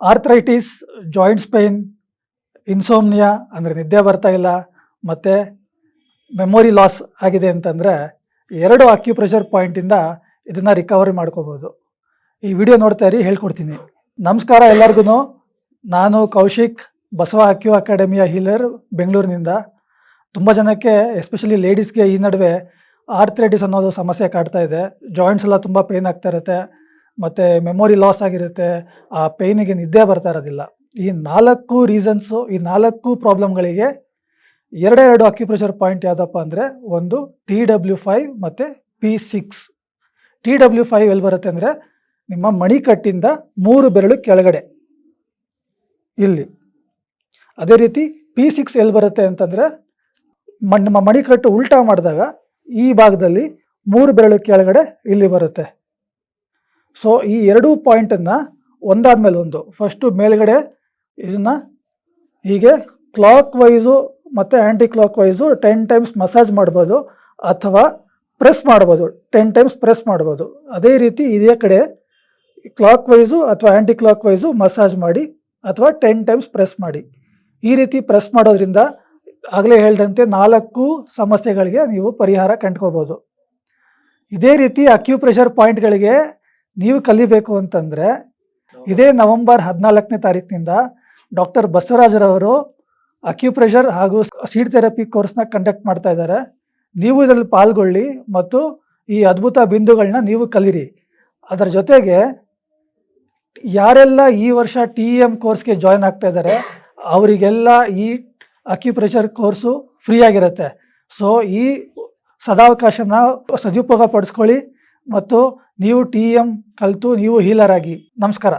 Arthritis joints pine insomnia ಅಂದರೆ ನಿದ್ದೆ ಬರ್ತಾ ಇಲ್ಲ, ಮತ್ತು ಮೆಮೊರಿ ಲಾಸ್ ಆಗಿದೆ ಅಂತಂದರೆ ಎರಡು ಅಕ್ಯುಪ್ರೆಷರ್ ಪಾಯಿಂಟಿಂದ ಇದನ್ನು ರಿಕವರಿ ಮಾಡ್ಕೋಬೋದು. ಈ ವಿಡಿಯೋ ನೋಡ್ತಾ ಇರಿ, ಹೇಳ್ಕೊಡ್ತೀನಿ. ನಮಸ್ಕಾರ ಎಲ್ಲರಿಗೂ ನಾನು ಕೌಶಿಕ್, ಬಸವ ಅಕ್ಯೂ ಅಕಾಡೆಮಿಯ ಹೀಲರ್ ಬೆಂಗಳೂರಿನಿಂದ. ತುಂಬ ಜನಕ್ಕೆ ಎಸ್ಪೆಷಲಿ ಲೇಡೀಸ್ಗೆ ಈ ನಡುವೆ ಆರ್ಥ್ರೈಟಿಸ್ ಅನ್ನೋದು ಸಮಸ್ಯೆ ಕಾಡ್ತಾ ಇದೆ. ಜಾಯಿಂಟ್ಸ್ ಎಲ್ಲ ತುಂಬ ಪೇನ್ ಆಗ್ತಾ ಇರುತ್ತೆ. ಮತ್ತು ಮೆಮೊರಿ ಲಾಸ್ ಆಗಿರುತ್ತೆ, ಆ ಪೇಯ್ನಿಗೆ ನಿದ್ದೆ ಬರ್ತಾ ಇರೋದಿಲ್ಲ. ಈ ನಾಲ್ಕು ರೀಸನ್ಸು ಈ ನಾಲ್ಕು ಪ್ರಾಬ್ಲಮ್ಗಳಿಗೆ ಎರಡೆರಡು ಅಕ್ಯುಪ್ರೆಷರ್ ಪಾಯಿಂಟ್ ಯಾವುದಪ್ಪ ಅಂದರೆ ಒಂದು ಟಿ ಡಬ್ಲ್ಯೂ ಫೈವ್ ಮತ್ತು P six T W five ಎಲ್ಲಿ ಬರುತ್ತೆ ಅಂದರೆ ನಿಮ್ಮ ಮಣಿಕಟ್ಟಿಂದ ಮೂರು ಬೆರಳು ಕೆಳಗಡೆ. ಇಲ್ಲಿ. ಅದೇ ರೀತಿ ಪಿ ಸಿಕ್ಸ್ ಎಲ್ಲಿ ಬರುತ್ತೆ ಅಂತಂದರೆ ಮಣ್ಣು ನಮ್ಮ ಮಣಿಕಟ್ಟು ಉಲ್ಟಾ ಮಾಡಿದಾಗ ಈ ಭಾಗದಲ್ಲಿ ಮೂರು ಬೆರಳು ಕೆಳಗಡೆ ಇಲ್ಲಿ ಬರುತ್ತೆ. ಸೊ ಈ ಎರಡೂ ಪಾಯಿಂಟನ್ನು ಒಂದಾದ ಮೇಲೆ ಒಂದು. ಫಸ್ಟು ಮೇಲ್ಗಡೆ ಇದನ್ನು ಹೀಗೆ ಕ್ಲಾಕ್ ವೈಸು ಮತ್ತು anticlockwise ten times massage ಮಾಡ್ಬೋದು ಅಥವಾ ಪ್ರೆಸ್ ಮಾಡ್ಬೋದು. ಟೆನ್ ಟೈಮ್ಸ್ ಪ್ರೆಸ್ ಮಾಡ್ಬೋದು. ಅದೇ ರೀತಿ ಇದೇ ಕಡೆ ಕ್ಲಾಕ್ ವೈಸು ಅಥವಾ ಆ್ಯಂಟಿ ಕ್ಲಾಕ್ ವೈಸು ಮಸಾಜ್ ಮಾಡಿ ಅಥವಾ ಟೆನ್ ಟೈಮ್ಸ್ ಪ್ರೆಸ್ ಮಾಡಿ. ಈ ರೀತಿ ಪ್ರೆಸ್ ಮಾಡೋದ್ರಿಂದ ಆಗಲೇ ಹೇಳಿದಂತೆ ನಾಲ್ಕು ಸಮಸ್ಯೆಗಳಿಗೆ ನೀವು ಪರಿಹಾರ ಕಂಡ್ಕೋಬೋದು ಇದೇ ರೀತಿ ಅಕ್ಯುಪ್ರೆಷರ್ ಪಾಯಿಂಟ್ಗಳಿಗೆ ನೀವು ಕಲಿಬೇಕು ಅಂತಂದರೆ ಇದೇ ನವೆಂಬರ್ ಹದಿನಾಲ್ಕನೇ ತಾರೀಕಿನಿಂದ ಡಾಕ್ಟರ್ ಬಸವರಾಜರವರು ಅಕ್ಯುಪ್ರೆಷರ್ ಹಾಗೂ ಸೀಡ್ ಥೆರಪಿ ಕೋರ್ಸ್ನ ಕಂಡಕ್ಟ್ ಮಾಡ್ತಾ ಇದ್ದಾರೆ. ನೀವು ಇದರಲ್ಲಿ ಪಾಲ್ಗೊಳ್ಳಿ ಮತ್ತು ಈ ಅದ್ಭುತ ಬಿಂದುಗಳನ್ನ ನೀವು ಕಲಿರಿ. ಅದರ ಜೊತೆಗೆ ಯಾರೆಲ್ಲ ಈ ವರ್ಷ ಟಿ ಇ ಎಂ ಕೋರ್ಸ್ಗೆ ಜಾಯ್ನ್ ಆಗ್ತಾ ಇದ್ದಾರೆ ಅವರಿಗೆಲ್ಲ ಈ ಅಕ್ಯುಪ್ರೆಷರ್ ಕೋರ್ಸು ಫ್ರೀ ಆಗಿರುತ್ತೆ. ಸೊ ಈ ಸದಾವಕಾಶನ ಸದುಪಯೋಗ ಪಡಿಸ್ಕೊಳ್ಳಿ. ಮತ್ತು ನೀವು ಟಿ ಎಂ ಕಲಿತು ನೀವು ಹೀಲರ್ ಆಗಿ ನಮಸ್ಕಾರ.